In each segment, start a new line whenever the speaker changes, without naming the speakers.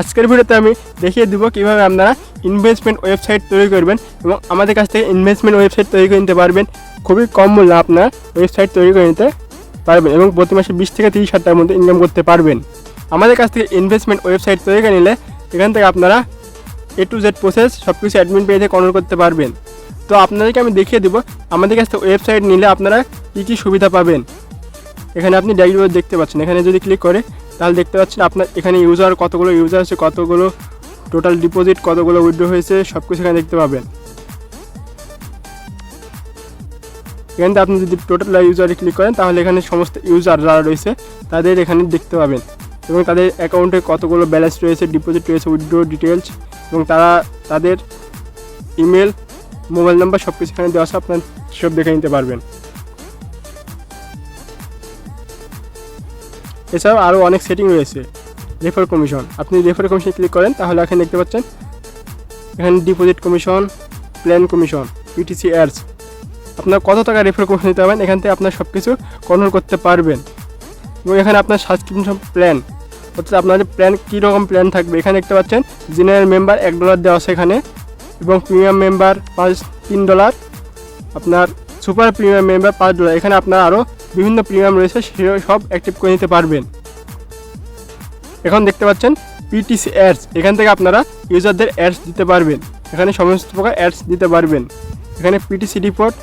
আজকের ভিডিওতে আমি দেখিয়ে দেবো কীভাবে আপনারা ইনভেস্টমেন্ট ওয়েবসাইট তৈরি করবেন এবং আমাদের কাছ থেকে ইনভেস্টমেন্ট ওয়েবসাইট তৈরি করে নিতে পারবেন। খুবই কম মূল্যে আপনার ওয়েবসাইট তৈরি করে নিতে পারবেন এবং প্রতি মাসে বিশ থেকে তিরিশ হাজার টাকার মধ্যে ইনকাম করতে পারবেন। আমাদের কাছ থেকে ইনভেস্টমেন্ট ওয়েবসাইট তৈরি করে নিলে এখান থেকে আপনারা এ টু জেড প্রসেস সব কিছু অ্যাডমিন পেজে কন্ট্রোল করতে পারবেন। তো আপনাদেরকে আমি দেখিয়ে দেবো, আমাদের কাছ থেকে ওয়েবসাইট নিলে আপনারা কী কী সুবিধা পাবেন। এখানে আপনি ড্যাশবোর্ড দেখতে পাচ্ছেন। এখানে যদি ক্লিক করে, তাহলে দেখতে পাচ্ছেন আপনার এখানে ইউজার কতগুলো ইউজার আছে, কতগুলো টোটাল ডিপোজিট কতগুলো উইড্রো হয়েছে সব কিছু এখানে দেখতে পাবেন। এখান আপনি যদি টোটাল ইউজারে ক্লিক করেন, তাহলে এখানে সমস্ত ইউজার যারা রয়েছে, তাদের এখানে দেখতে পাবেন। এবং তাদের অ্যাকাউন্টে কতগুলো ব্যালেন্স রয়েছে ডিপোজিট রয়েছে উইড্রো ডিটেলস এবং তারা তাদের ইমেল মোবাইল নাম্বার সব কিছু এখানে দেওয়া আছে, আপনার সব দেখে নিতে পারবেন। এছাড়াও আরও অনেক সেটিং রয়েছে রেফার কমিশন আপনি রেফার কমিশন ক্লিক করেন, তাহলে এখানে দেখতে পাচ্ছেন, এখানে deposit commission plan commission PTC ads আপনার কত টাকা রেফার কমিশন দিতে পারবেন এখান থেকে আপনার সব কিছু কন্ট্রোল করতে পারবেন। এবং এখানে আপনার সাবস্ক্রিপশন প্ল্যান অর্থাৎ আপনার প্ল্যান কীরকম প্ল্যান থাকবে, এখানে দেখতে পাচ্ছেন জেনারেল মেম্বার এক ডলার দেওয়া আছে এখানে, এবং প্রিমিয়াম মেম্বার পাঁচ, তিন ডলার আপনার সুপার প্রিমিয়াম মেম্বার পাঁচ ডলার এখানে আপনার আরও বিভিন্ন প্রিমিয়াম রয়েছে সেগুলো সব অ্যাক্টিভ করে নিতে পারবেন। এখন দেখতে পাচ্ছেন পিটিসি অ্যাডস এখান থেকে আপনারা ইউজারদের অ্যাডস দিতে পারবেন। এখানে সমস্ত প্রকার অ্যাডস দিতে পারবেন। এখানে পিটিসি রিপোর্ট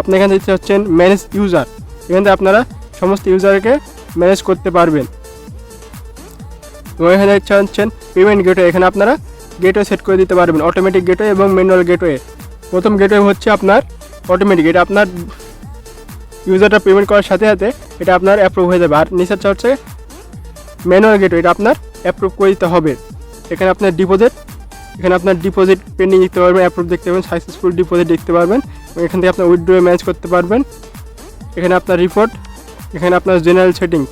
আপনি এখানে দিতে হচ্ছেন ম্যানেজ ইউজার এখান থেকে আপনারা সমস্ত ইউজারকে ম্যানেজ করতে পারবেন। এবং এখানে দেখতে পাচ্ছেন পেমেন্ট গেটওয়ে এখানে আপনারা গেটওয়ে সেট করে দিতে পারবেন অটোমেটিক গেটওয়ে এবং ম্যানুয়াল গেটওয়ে প্রথম গেটওয়ে হচ্ছে আপনার অটোমেটিক এটা আপনার ইউজারটা পেমেন্ট করার সাথে সাথে এটা আপনার অ্যাপ্রুভ হয়ে যাবে। আর নিচেরটা হচ্ছে ম্যানুয়াল গেটওয়ে এটা আপনার অ্যাপ্রুভ করে দিতে হবে। এখানে আপনার ডিপোজিট এখানে আপনার ডিপোজিট পেন্ডিং দেখতে পারবেন অ্যাপ্রুভ দেখতে পারবেন সাকসেসফুল ডিপোজিট দেখতে পারবেন এখান থেকে আপনার উইথড্রো ম্যানেজ করতে পারবেন। এখানে আপনার রিপোর্ট এখানে আপনার জেনারেল সেটিংস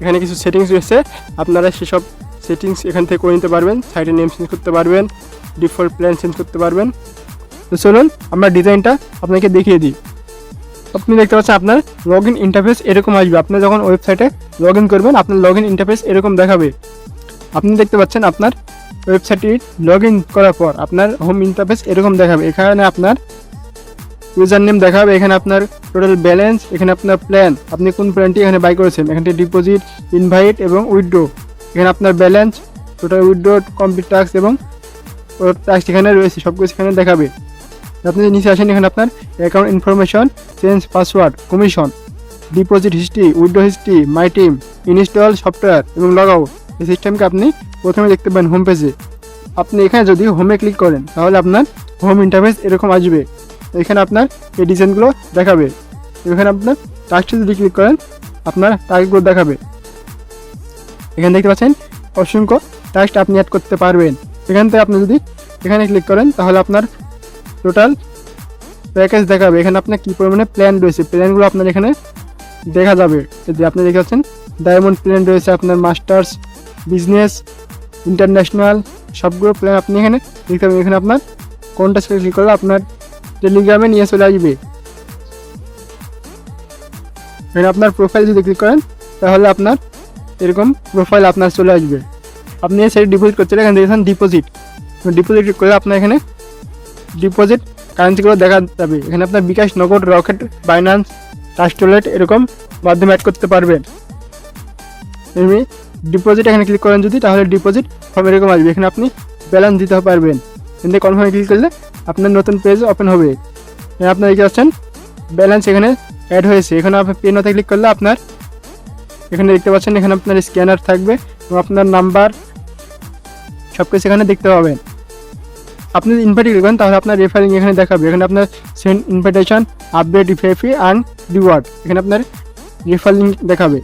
এখানে কিছু সেটিংস রয়েছে। আপনারা সেসব সেটিংস এখান থেকে করে নিতে পারবেন সাইডে নেম চেঞ্জ করতে পারবেন ডিফল্ট প্ল্যান চেঞ্জ করতে পারবেন। তো চলুন, আমরা ডিজাইনটা আপনাকে দেখিয়ে দিই। আপনি দেখতে পাচ্ছেন আপনার লগ ইন ইন্টারফেস এরকম আসবে। আপনি যখন ওয়েবসাইটে লগ ইন করবেন, আপনার লগ ইন ইন্টারফেস এরকম দেখাবে। আপনি দেখতে পাচ্ছেন আপনার ওয়েবসাইটটি লগ ইন করার পর আপনার হোম ইন্টারফেস এরকম দেখাবে। এখানে আপনার ইউজার নেম দেখাবে, এখানে আপনার টোটাল ব্যালেন্স এখানে আপনার প্ল্যান আপনি কোন প্ল্যানটি এখানে বাই করেছেন? এখানে ডিপোজিট ইনভাইট এবং উইথড্রো এখানে আপনার balance total withdraw complete task এবং টাস্ক এখানে রয়েছে। সব কিছু এখানে দেখাবে। আপনি নিচে আসেন এখানে আপনার account information change password commission deposit history withdraw history my team install software এবং লগ আউট এই সিস্টেমকে আপনি প্রথমে দেখতে পাবেন হোম পেজে আপনি এখানে যদি হোমে ক্লিক করেন, তাহলে আপনার হোম ইন্টারফেস এরকম আসবে। এখানে আপনার এই ডিজাইনগুলো দেখাবে। এখানে আপনার টাস্কটি যদি ক্লিক করেন, আপনার টাস্কগুলো দেখাবে। এখানে দেখতে পাচ্ছেন অসংখ্য টাস্ক আপনি অ্যাড করতে পারবেন। এখান থেকে আপনি যদি এখানে ক্লিক করেন, তাহলে আপনার টোটাল প্যাকেজ দেখাবে। এখানে আপনার কী পরিমাণে প্ল্যান রয়েছে? প্ল্যানগুলো আপনার এখানে দেখা যাবে। যদি আপনি দেখতে পাচ্ছেন ডায়মন্ড প্ল্যান রয়েছে আপনার মাস্টার্স বিজনেস ইন্টারন্যাশনাল সবগুলো প্ল্যান আপনি এখানে দেখতে পাবেন। এখানে আপনার কোনটা ক্লিক করলে আপনার টেলিগ্রামে নিয়ে চলে আসবে। এখানে আপনার প্রোফাইল যদি ক্লিক করেন, তাহলে আপনার এরকম প্রোফাইল আপনার চলে আসবে। আপনি সাইড ডিপোজিট করতে এখানে দেখেছেন ডিপোজিট ডিপোজিট করলে আপনার এখানে ডিপোজিট কারেন্সিগুলো দেখা যাবে। এখানে আপনার বিকাশ, নগদ, রকেট বাইন্যান্স ট্রাস্টোলেট এরকম মাধ্যমে অ্যাড করতে পারবেন এমনি ডিপোজিট এখানে ক্লিক করেন যদি, তাহলে ডিপোজিট ফর্ম এরকম আসবে। এখানে আপনি ব্যালেন্স দিতে পারবেন। কিন্তু কনফার্মে ক্লিক করলে আপনার নতুন পেজ ওপেন হবে। আপনার দেখতে পাচ্ছেন ব্যালেন্স এখানে অ্যাড হয়েছে। এখানে আপনি পেন হতে ক্লিক করলে আপনার, এখানে দেখতে পাচ্ছেন, এখানে আপনার স্ক্যানার থাকবে এবং আপনার নাম্বার সব কিছু এখানে দেখতে পাবেন। আপনি ইনভাইট করবেন তাহলে আপনার রেফারিং এখানে দেখাবে। এখানে আপনার সেন্ড ইনভাইটেশন আপডেট ইফেফি অ্যান্ড রিওয়ার্ড এখানে আপনার রেফার দেখাবে।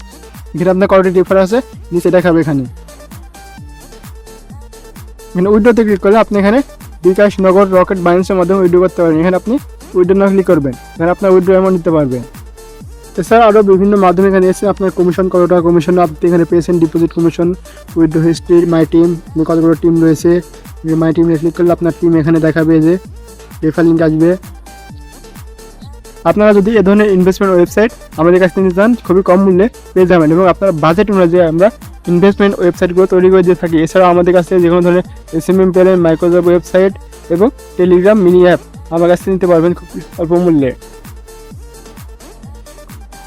এখানে আপনার কয়টি রেফার আছে, নিচে দেখাবে এখানে। এখানে উইডোতে ক্লিক করলে আপনি এখানে বিকাশ নগর রকেট বাইন্সের মাধ্যমে উইডো করতে পারবেন। এখানে আপনি উইডো না ক্লিক করবেন। এখানে আপনার উইডো অ্যামাউন্ট নিতে পারবেন। এছাড়া আরও বিভিন্ন মাধ্যমে এখানে এসে আপনার কমিশন কত টাকা কমিশন আপনি এখানে পেয়েছেন deposit commission withdraw history my team কতগুলো টিম রয়েছে মাই টিম ক্লিক করলে আপনার টিম এখানে দেখাবে যে রেফার লিঙ্ক আসবে। আপনারা যদি এ ধরনের ইনভেস্টমেন্ট ওয়েবসাইট আমাদের কাছ থেকে চান খুবই কম মূল্যে পেয়ে যাবেন এবং আপনার বাজেট অনুযায়ী আমরা ইনভেস্টমেন্ট ওয়েবসাইটগুলো তৈরি করে দিয়ে থাকি। এছাড়াও আমাদের কাছ থেকে যে কোনো ধরনের এসএমএম প্যানেল মাইক্রোজব ওয়েবসাইট এবং টেলিগ্রাম মিনি অ্যাপ আমার কাছ থেকে নিতে পারবেন খুব অল্প মূল্যে।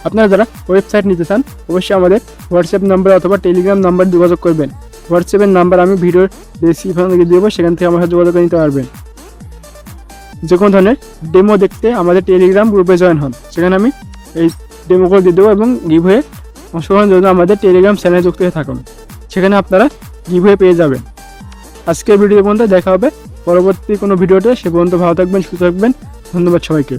আপনারা যারা ওয়েবসাইট নিতে চান, অবশ্যই আমাদের হোয়াটসঅ্যাপ নাম্বার অথবা টেলিগ্রাম নাম্বার যোগাযোগ করবেন। হোয়াটসঅ্যাপের নাম্বার আমি ভিডিওর ডিসক্রিপশন থেকে দেবো, সেখান থেকে আমার সাথে যোগাযোগ নিতে পারবেন। যে কোনো ধরনের ডেমো দেখতে আমাদের টেলিগ্রাম গ্রুপে জয়েন হন। সেখানে আমি এই ডেমোগুলো দিয়ে দেবো এবং গিভ হয়ে অংশগ্রহণের জন্য আমাদের টেলিগ্রাম চ্যানেলে যুক্ত হয়ে থাকুন। সেখানে আপনারা গিভ হয়ে পেয়ে যাবেন। আজকের ভিডিও পর্যন্ত দেখা হবে। পরবর্তী কোনো ভিডিওতে সে পর্যন্ত ভালো থাকবেন, সুস্থ থাকবেন। ধন্যবাদ সবাইকে।